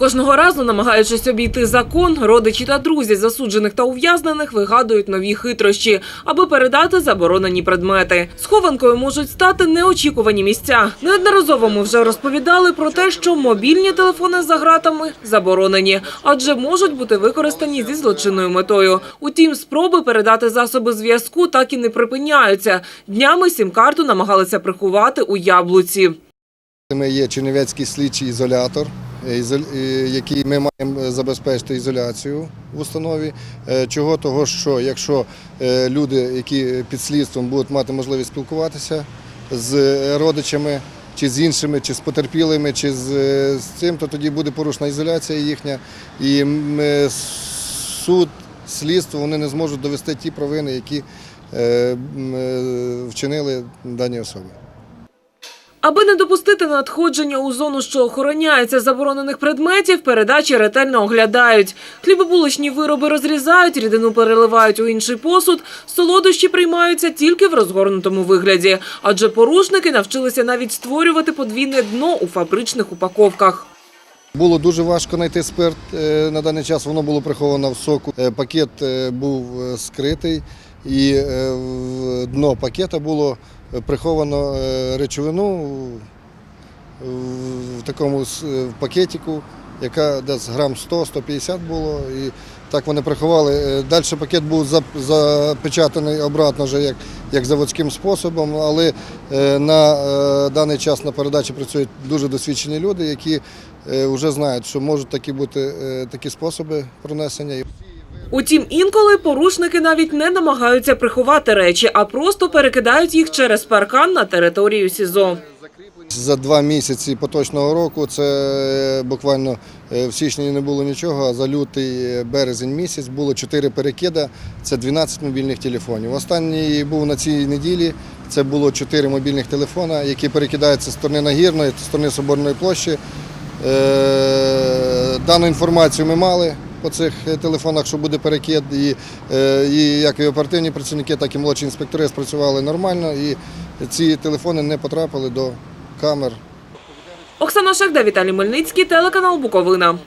Кожного разу, намагаючись обійти закон, родичі та друзі засуджених та ув'язнених вигадують нові хитрощі, аби передати заборонені предмети. Схованкою можуть стати неочікувані місця. Неодноразово ми вже розповідали про те, що мобільні телефони за ґратами заборонені, адже можуть бути використані зі злочинною метою. Утім, спроби передати засоби зв'язку так і не припиняються. Днями сім-карту намагалися приховати у яблуці. Ми є Чернівецький слідчий ізолятор, е, е, який ми маємо забезпечити ізоляцію в установі. Е, Чого того, що якщо е, люди, які під слідством будуть мати можливість спілкуватися з родичами, чи з іншими, чи з потерпілими, чи з, е, цим, то тоді буде порушена ізоляція їхня. І суд, слідство вони не зможуть довести ті провини, які е, е, вчинили дані особи. Аби не допустити надходження у зону, що охороняється заборонених предметів, передачі ретельно оглядають. Хлібобулочні вироби розрізають, рідину переливають у інший посуд, солодощі приймаються тільки в розгорнутому вигляді. Адже порушники навчилися навіть створювати подвійне дно у фабричних упаковках. Було дуже важко знайти спирт е, на даний час. Воно було приховано в соку. Е, Пакет е, був скритий, і дно пакета було приховано е, речовину в- такому е, пакетику, яка десь грам 100-150 було. І так вони приховали. Далі пакет був запечатаний обратно вже як, як заводським способом, але е, на е, даний час на передачі працюють дуже досвідчені люди, які е, вже знають, що можуть такі бути е, такі способи пронесення. Утім, інколи порушники навіть не намагаються приховати речі, а просто перекидають їх через паркан на територію СІЗО. За два місяці поточного року це е, буквально е, в січні не було нічого, а за лютий е, березень місяць було чотири перекида, це 12 мобільних телефонів. Останній був на цій неділі. Це було чотири мобільних телефона, які перекидаються з сторони Нагірної, з сторони Соборної площі. Дану інформацію ми мали по цих е, телефонах, що буде перекид. І, е, і як і оперативні працівники, так і молодші інспектори спрацювали нормально. І ці телефони не потрапили до камер Оксана Шахда, Віталій Мельницький, телеканал Буковина.